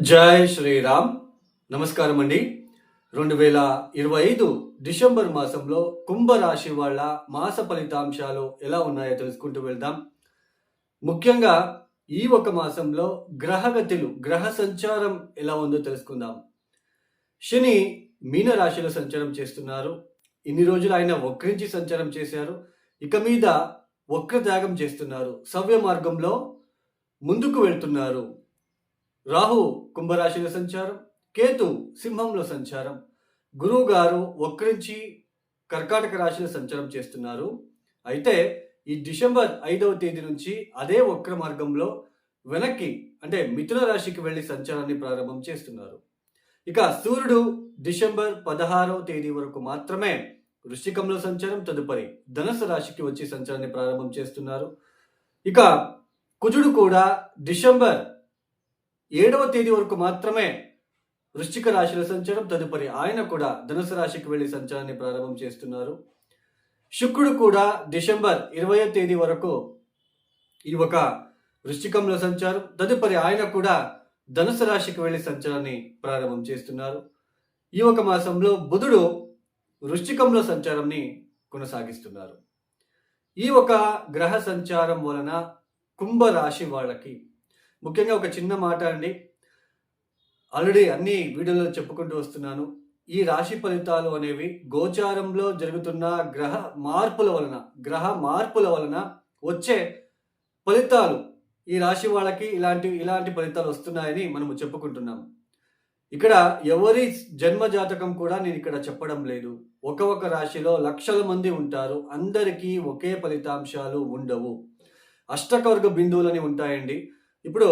జై శ్రీరామ్. నమస్కారం అండి. రెండు వేల ఇరవై ఐదు డిసెంబర్ మాసంలో కుంభరాశి వాళ్ళ మాస ఫలితాంశాలు ఎలా ఉన్నాయో తెలుసుకుంటూ వెళ్దాం. ముఖ్యంగా ఈ ఒక మాసంలో గ్రహగతులు గ్రహ సంచారం ఎలా ఉందో తెలుసుకుందాం. శని మీన రాశిలో సంచారం చేస్తున్నారు. ఇన్ని రోజులు ఆయన వక్రించి సంచారం చేశారు. ఇక మీద వక్ర త్యాగం చేస్తున్నారు. సవ్య మార్గంలో ముందుకు వెళ్తున్నారు. రాహు కుంభరాశిలో సంచారం కేతు సింహంలో సంచారం గురువు గారు వక్రించి కర్కాటక రాశిలో సంచారం చేస్తున్నారు. అయితే ఈ డిసెంబర్ ఐదవ తేదీ నుంచి అదే వక్ర మార్గంలో వెనక్కి అంటే మిథున రాశికి వెళ్ళి సంచారాన్ని ప్రారంభం చేస్తున్నారు. ఇక సూర్యుడు డిసెంబర్ పదహారవ తేదీ వరకు మాత్రమే వృశ్చికంలో సంచారం తదుపరి ధనుసు రాశికి వచ్చి సంచారాన్ని ప్రారంభం చేస్తున్నారు. ఇక కుజుడు కూడా డిసెంబర్ ఏడవ తేదీ వరకు మాత్రమే వృశ్చిక రాశిలో సంచారం తదుపరి ఆయన కూడా ధనుసు రాశికి వెళ్ళి సంచారాన్ని ప్రారంభం చేస్తున్నారు. శుక్రుడు కూడా డిసెంబర్ ఇరవయో తేదీ వరకు ఈ ఒక వృశ్చికంలో సంచారం తదుపరి ఆయన కూడా ధనుసు రాశికి వెళ్ళి సంచారాన్ని ప్రారంభం చేస్తున్నారు. ఈ ఒక మాసంలో బుధుడు వృశ్చికంలో సంచారాన్ని కొనసాగిస్తున్నారు. ఈ ఒక గ్రహ సంచారం వలన కుంభరాశి వాళ్ళకి ముఖ్యంగా ఒక చిన్న మాట అండి. ఆల్రెడీ అన్ని వీడియోలో చెప్పుకుంటూ వస్తున్నాను. ఈ రాశి ఫలితాలు అనేవి గోచారంలో జరుగుతున్న గ్రహ మార్పుల వలన గ్రహ మార్పుల వలన వచ్చే ఫలితాలు ఈ రాశి వాళ్ళకి ఇలాంటి ఇలాంటి ఫలితాలు వస్తున్నాయని మనము చెప్పుకుంటున్నాం. ఇక్కడ ఎవరి జన్మ జాతకం కూడా నేను ఇక్కడ చెప్పడం లేదు. ఒక ఒక రాశిలో లక్షల మంది ఉంటారు. అందరికీ ఒకే ఫలితాంశాలు ఉండవు. అష్టకవర్గ బిందువులని ఉంటాయండి. ఇప్పుడు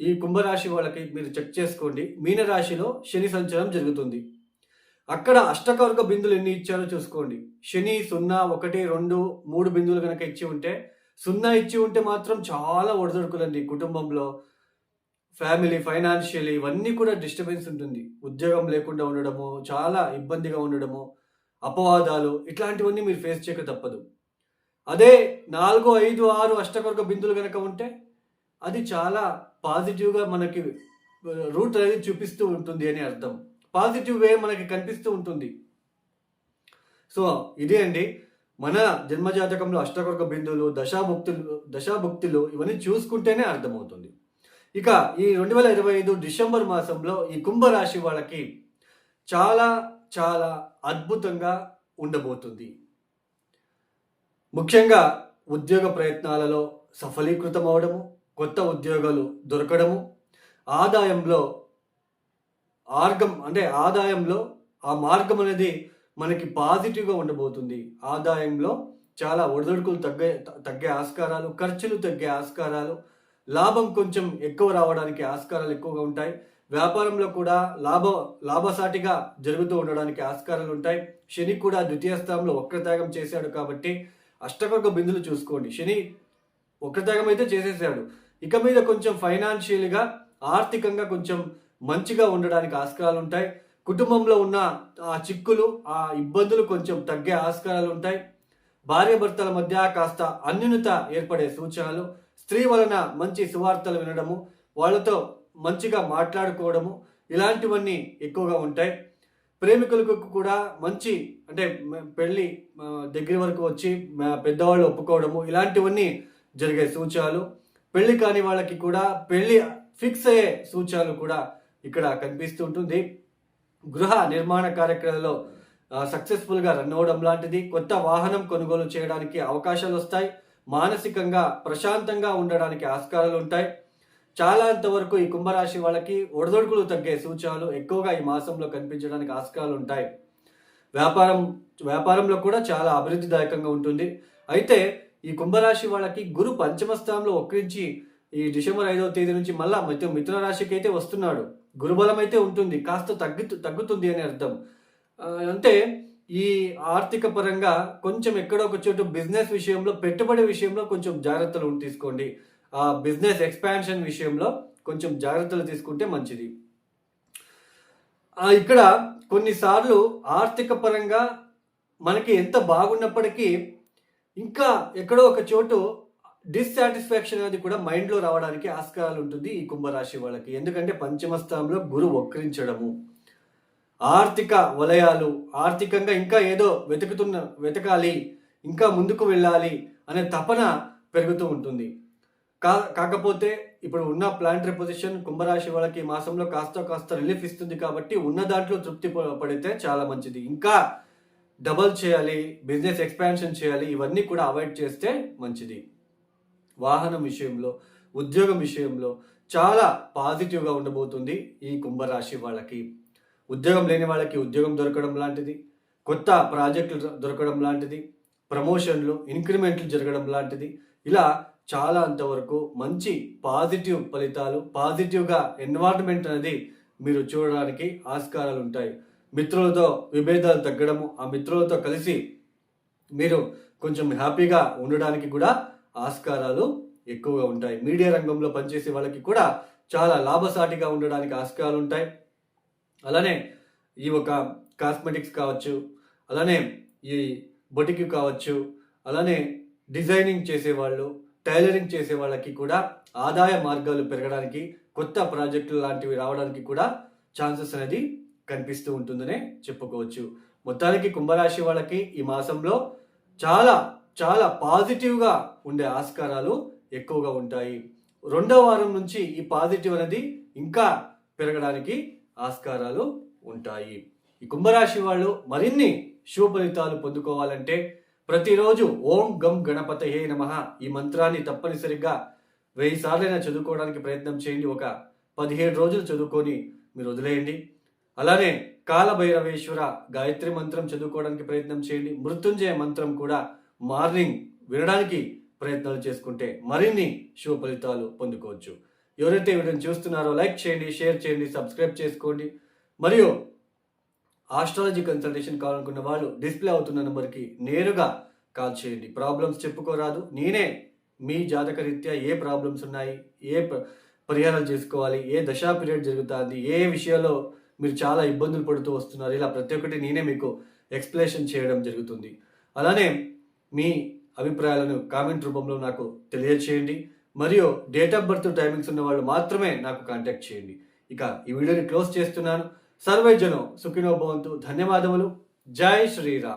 ఈ కుంభరాశి వాళ్ళకి మీరు చెక్ చేసుకోండి. మీనరాశిలో శని సంచారం జరుగుతుంది. అక్కడ అష్టకవర్గ బిందువులు ఎన్ని ఇచ్చారో చూసుకోండి. శని సున్నా ఒకటి రెండు మూడు బిందువులు కనుక ఇచ్చి ఉంటే సున్నా ఇచ్చి ఉంటే మాత్రం చాలా ఒడిదొడుకులండి కుటుంబంలో. ఫ్యామిలీ ఫైనాన్షియల్ ఇవన్నీ కూడా డిస్టర్బెన్స్ ఉంటుంది. ఉద్యోగం లేకుండా ఉండడము చాలా ఇబ్బందిగా ఉండడము అపవాదాలు ఇట్లాంటివన్నీ మీరు ఫేస్ చేయక తప్పదు. అదే నాలుగు ఐదు ఆరు అష్టకవర్గ బిందువులు కనుక ఉంటే అది చాలా పాజిటివ్గా మనకి రూట్ అనేది చూపిస్తూ ఉంటుంది అని అర్థం. పాజిటివ్ వే మనకి కనిపిస్తూ ఉంటుంది. సో ఇదే అండి. మన జన్మజాతకంలో అష్టకర్గ బిందువులు దశాభుక్తులు దశాభుక్తులు ఇవన్నీ చూసుకుంటేనే అర్థమవుతుంది. ఇక ఈ రెండు వేల ఇరవై ఐదు డిసెంబర్ మాసంలో ఈ కుంభరాశి వాళ్ళకి చాలా చాలా అద్భుతంగా ఉండబోతుంది. ముఖ్యంగా ఉద్యోగ ప్రయత్నాలలో సఫలీకృతం అవడము కొత్త ఉద్యోగాలు దొరకడము ఆదాయంలో మార్గం అంటే ఆదాయంలో ఆ మార్గం అనేది మనకి పాజిటివ్గా ఉండబోతుంది. ఆదాయంలో చాలా ఒడిదొడుకులు తగ్గే తగ్గే ఆస్కారాలు ఖర్చులు తగ్గే ఆస్కారాలు లాభం కొంచెం ఎక్కువ రావడానికి ఆస్కారాలు ఎక్కువగా ఉంటాయి. వ్యాపారంలో కూడా లాభ లాభసాటిగా జరుగుతూ ఉండడానికి ఆస్కారాలు ఉంటాయి. శని కూడా ద్వితీయ స్థానంలో వక్రత్యాగం చేశాడు కాబట్టి అష్టకొక బిందులు చూసుకోండి. శని వక్రత్యాగం అయితే చేసేసాడు. ఇక మీద కొంచెం ఫైనాన్షియల్గా ఆర్థికంగా కొంచెం మంచిగా ఉండడానికి ఆస్కారాలు ఉంటాయి. కుటుంబంలో ఉన్న ఆ చిక్కులు ఆ ఇబ్బందులు కొంచెం తగ్గే ఆస్కారాలు ఉంటాయి. భార్యాభర్తల మధ్య కాస్త అన్యూనత ఏర్పడే సూచనలు స్త్రీ వలన మంచి సువార్తలు వినడము వాళ్ళతో మంచిగా మాట్లాడుకోవడము ఇలాంటివన్నీ ఎక్కువగా ఉంటాయి. ప్రేమికులకు కూడా మంచి అంటే పెళ్ళి దగ్గర వరకు వచ్చి పెద్దవాళ్ళు ఒప్పుకోవడము ఇలాంటివన్నీ జరిగే సూచనలు. పెళ్ళి కాని వాళ్ళకి కూడా పెళ్ళి ఫిక్స్ అయ్యే సూచనలు కూడా ఇక్కడ కనిపిస్తూ ఉంటుంది గృహ నిర్మాణ కార్యక్రమంలో సక్సెస్ఫుల్గా రన్ అవ్వడం లాంటిది. కొత్త వాహనం కొనుగోలు చేయడానికి అవకాశాలు వస్తాయి. మానసికంగా ప్రశాంతంగా ఉండడానికి ఆస్కారాలు ఉంటాయి. చాలా అంతవరకు ఈ కుంభరాశి వాళ్ళకి ఒడదొడుకులు తగ్గే సూచనలు ఎక్కువగా ఈ మాసంలో కనిపించడానికి ఆస్కారాలు ఉంటాయి. వ్యాపారం వ్యాపారంలో కూడా చాలా అభివృద్ధిదాయకంగా ఉంటుంది. అయితే ఈ కుంభరాశి వాళ్ళకి గురు పంచమ స్థానంలో ఒక్కరించి ఈ డిసెంబర్ ఐదవ తేదీ నుంచి మళ్ళా మిథు మిథున రాశికి అయితే వస్తున్నాడు. గురుబలం అయితే ఉంటుంది. కాస్త తగ్గు తగ్గుతుంది అని అర్థం. అంటే ఈ ఆర్థిక పరంగా కొంచెం ఎక్కడో ఒక చోటు బిజినెస్ విషయంలో పెట్టుబడి విషయంలో కొంచెం జాగ్రత్తలు తీసుకోండి. ఆ బిజినెస్ ఎక్స్పాన్షన్ విషయంలో కొంచెం జాగ్రత్తలు తీసుకుంటే మంచిది. ఇక్కడ కొన్నిసార్లు ఆర్థిక పరంగా మనకి ఎంత బాగున్నప్పటికీ ఇంకా ఎక్కడో ఒక చోటు డిస్సాటిస్ఫాక్షన్ అనేది కూడా మైండ్లో రావడానికి ఆస్కారాలు ఉంటుంది ఈ కుంభరాశి వాళ్ళకి. ఎందుకంటే పంచమ స్థానంలో గురు వక్రించడము ఆర్థిక వలయాలు ఆర్థికంగా ఇంకా ఏదో వెతుకుతున్న వెతకాలి ఇంకా ముందుకు వెళ్ళాలి అనే తపన పెరుగుతూ ఉంటుంది. కా కాకపోతే ఇప్పుడు ఉన్న ప్లాంటరీ పొజిషన్ కుంభరాశి వాళ్ళకి ఈ మాసంలో కాస్త కాస్త రిలీఫ్ ఇస్తుంది కాబట్టి ఉన్న దాంట్లో తృప్తి పడితే చాలా మంచిది. ఇంకా డబల్ చేయాలి బిజినెస్ ఎక్స్పాన్షన్ చేయాలి ఇవన్నీ కూడా అవాయిడ్ చేస్తే మంచిది. వాహనం విషయంలో ఉద్యోగం విషయంలో చాలా పాజిటివ్గా ఉండబోతుంది ఈ కుంభరాశి వాళ్ళకి. ఉద్యోగం లేని వాళ్ళకి ఉద్యోగం దొరకడం లాంటిది కొత్త ప్రాజెక్టులు దొరకడం లాంటిది ప్రమోషన్లు ఇంక్రిమెంట్లు జరగడం లాంటిది. ఇలా చాలా అంతవరకు మంచి పాజిటివ్ ఫలితాలు పాజిటివ్గా ఎన్వైర్న్మెంట్ అనేది మీరు చూడడానికి ఆస్కారాలు ఉంటాయి మిత్రులతో విభేదాలు తగ్గడము ఆ మిత్రులతో కలిసి మీరు కొంచెం హ్యాపీగా ఉండడానికి కూడా ఆస్కారాలు ఎక్కువగా ఉంటాయి. మీడియా రంగంలో పనిచేసే వాళ్ళకి కూడా చాలా లాభసాటిగా ఉండడానికి ఆస్కారాలు ఉంటాయి. అలానే ఈ ఒక కాస్మెటిక్స్ కావచ్చు అలానే ఈ బొటికి కావచ్చు అలానే డిజైనింగ్ చేసేవాళ్ళు టైలరింగ్ చేసే వాళ్ళకి కూడా ఆదాయ మార్గాలు పెరగడానికి కొత్త ప్రాజెక్టులు లాంటివి రావడానికి కూడా ఛాన్సెస్ అనేది కనిపిస్తూ ఉంటుందనే చెప్పుకోవచ్చు. మొత్తానికి కుంభరాశి వాళ్ళకి ఈ మాసంలో చాలా చాలా పాజిటివ్గా ఉండే ఆస్కారాలు ఎక్కువగా ఉంటాయి. రెండో వారం నుంచి ఈ పాజిటివ్ అనేది ఇంకా పెరగడానికి ఆస్కారాలు ఉంటాయి. ఈ కుంభరాశి వాళ్ళు మరిన్ని శుభ ఫలితాలు పొందుకోవాలంటే ప్రతిరోజు ఓం గం గణపతయే నమ ఈ మంత్రాన్ని తప్పనిసరిగా వెయ్యి సార్లైనా చదువుకోవడానికి ప్రయత్నం చేయండి. ఒక పదిహేడు రోజులు చదువుకొని మీరు వదిలేయండి. అలానే కాలభైరవేశ్వర గాయత్రి మంత్రం చదువుకోవడానికి ప్రయత్నం చేయండి. మృత్యుంజయ మంత్రం కూడా మార్నింగ్ వినడానికి ప్రయత్నాలు చేసుకుంటే మరిన్ని శుభ ఫలితాలు పొందుకోవచ్చు. ఎవరైతే ఈ వీడియోని చూస్తున్నారో లైక్ చేయండి షేర్ చేయండి సబ్స్క్రైబ్ చేసుకోండి. మరియు ఆస్ట్రాలజీ కన్సల్టేషన్ కావాలనుకున్న వాళ్ళు డిస్ప్లే అవుతున్న నెంబర్కి నేరుగా కాల్ చేయండి. ప్రాబ్లమ్స్ చెప్పుకోరాదు. నేనే మీ జాతక రీత్యా ఏ ప్రాబ్లమ్స్ ఉన్నాయి ఏ పరిహారాలు చేసుకోవాలి ఏ దశా పీరియడ్ జరుగుతుంది ఏ విషయాల్లో మీరు చాలా ఇబ్బందులు పడుతూ వస్తున్నారు. ఇలా ప్రతి ఒక్కటి నేనే మీకు ఎక్స్ప్లెనేషన్ చేయడం జరుగుతుంది. అలానే మీ అభిప్రాయాలను కామెంట్ రూపంలో నాకు తెలియచేయండి. మరియు డేట్ ఆఫ్ బర్త్ టైమింగ్స్ ఉన్న వాళ్ళు మాత్రమే నాకు కాంటాక్ట్ చేయండి. ఇక ఈ వీడియోని క్లోజ్ చేస్తున్నాను. సర్వే జనం సుఖినో భవంతు. ధన్యవాదములు. జై శ్రీరామ్.